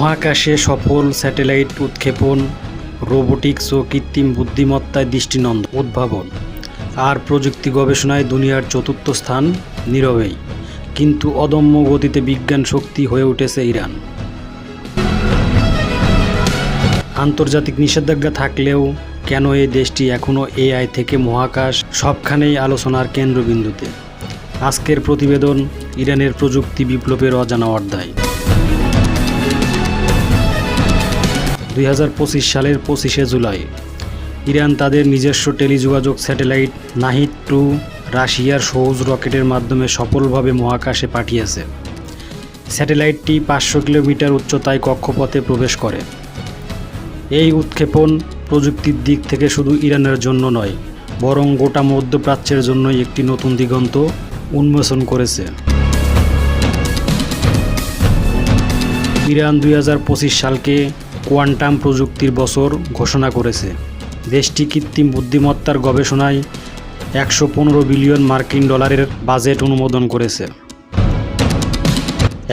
মহাকাশে সফল স্যাটেলাইট উৎক্ষেপণ, রোবোটিক্স ও কৃত্রিম বুদ্ধিমত্তায় দৃষ্টিনন্দন, উদ্ভাবন। আর প্রযুক্তি গবেষণায় দুনিয়ার চতুর্থ স্থান নীরবেই। কিন্তু অদম্য গতিতে বিজ্ঞান শক্তি হয়ে উঠেছে ইরান। আন্তর্জাতিক নিষেধাজ্ঞা থাকলেও কেন এই দেশটি এখনও এআই থেকে মহাকাশ, সবখানেই আলোচনার কেন্দ্রবিন্দুতে? আজকের প্রতিবেদন ইরানের প্রযুক্তি বিপ্লবের অজানা অধ্যায়। দুই হাজার পঁচিশ সালের পঁচিশে জুলাই। ইরান তাদের নিজস্ব টেলিযোগাযোগ স্যাটেলাইট নাহিদ টু রাশিয়ার সহজ রকেটের মাধ্যমে সফলভাবে মহাকাশে পাঠিয়েছে। স্যাটেলাইটটি পাঁচশো কিলোমিটার উচ্চতায় কক্ষপথে প্রবেশ করে। এই উৎক্ষেপণ প্রযুক্তির দিক থেকে শুধু ইরানের জন্য নয়, বরং গোটা মধ্যপ্রাচ্যের জন্যই একটি নতুন দিগন্ত উন্মোচন করেছে। ইরান দুই হাজার পঁচিশ সালকে কোয়ান্টাম প্রযুক্তির বছর ঘোষণা করেছে। দেশটি কৃত্রিম বুদ্ধিমত্তার গবেষণায় একশো পনেরো বিলিয়ন মার্কিন ডলারের বাজেট অনুমোদন করেছে।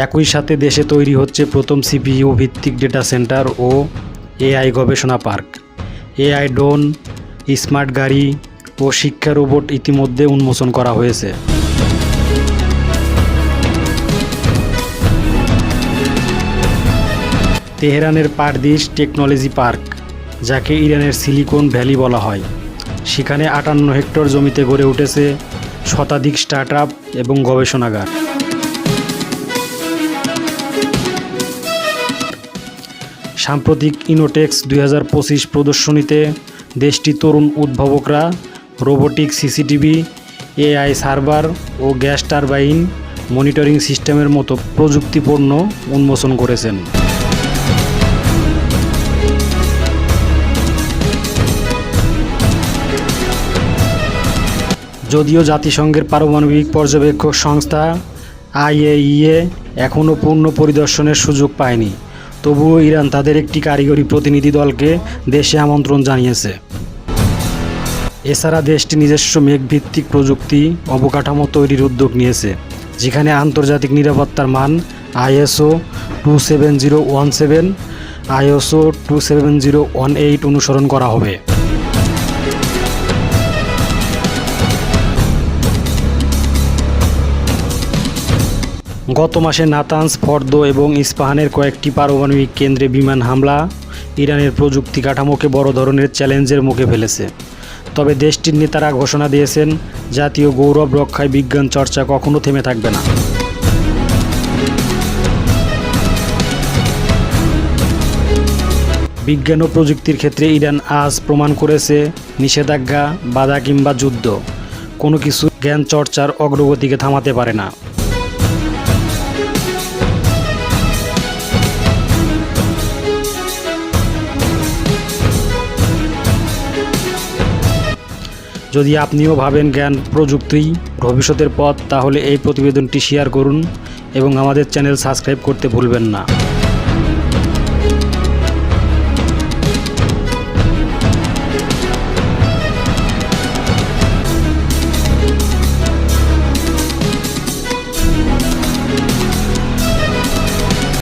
একই সাথে দেশে তৈরি হচ্ছে প্রথম সিপিইউ ভিত্তিক ডেটা সেন্টার ও এআই গবেষণা পার্ক। এআই ড্রোন, স্মার্ট গাড়ি ও শিক্ষা রোবট ইতিমধ্যে উন্মোচন করা হয়েছে। তেহরানের পারদিস টেকনোলজি পার্ক, যাকে ইরানের সিলিকন ভ্যালি বলা হয়। সেখানে আটান্ন হেক্টর জমিতে গড়ে উঠেছে শতাধিক স্টার্ট এবং গবেষণাগার। সাম্প্রতিক ইনোটেক্স দু হাজার পঁচিশ প্রদর্শনীতে দেশটি তরুণ উদ্ভাবকরা রোবোটিক সিসিটিভি, এআই সার্ভার ও গ্যাস টারবাইন মনিটরিং সিস্টেমের মতো প্রযুক্তিপূর্ণ উন্মোচন করেছেন। যদিও জাতিসংঘের পারমাণবিক পর্যবেক্ষক সংস্থা আইএইএ এখনও পূর্ণ পরিদর্শনের সুযোগ পায়নি। তবুও ইরান তাদের একটি কারিগরি প্রতিনিধি দলকে দেশে আমন্ত্রণ জানিয়েছে। এছাড়া দেশটি নিজস্ব মেঘভিত্তিক প্রযুক্তি অবকাঠামো তৈরির উদ্যোগ নিয়েছে, যেখানে আন্তর্জাতিক নিরাপত্তার মান ISO two seven zero one seven, ISO two seven zero one eight অনুসরণ করা হবে। গত মাসে নাতানস, ফর্দ এবং ইস্পাহানের কয়েকটি পারমাণবিক কেন্দ্রে বিমান হামলা ইরানের প্রযুক্তি কাঠামোকে বড় ধরনের চ্যালেঞ্জের মুখে ফেলেছে। তবে দেশটির নেতারা ঘোষণা দিয়েছেন, জাতীয় গৌরব রক্ষায় বিজ্ঞান চর্চা কখনো থেমে থাকবে না। বিজ্ঞান ও প্রযুক্তির ক্ষেত্রে ইরান আজ প্রমাণ করেছে নিষেধাজ্ঞা, বাধা কিংবা যুদ্ধ। কোনো কিছু জ্ঞান চর্চার অগ্রগতিকে থামাতে পারে না। যদি আপনিও ভাবেন জ্ঞান প্রযুক্তি, ভবিষ্যতের পথ, তাহলে এই প্রতিবেদনটি শেয়ার করুন এবং আমাদের চ্যানেল সাবস্ক্রাইব করতে ভুলবেন না।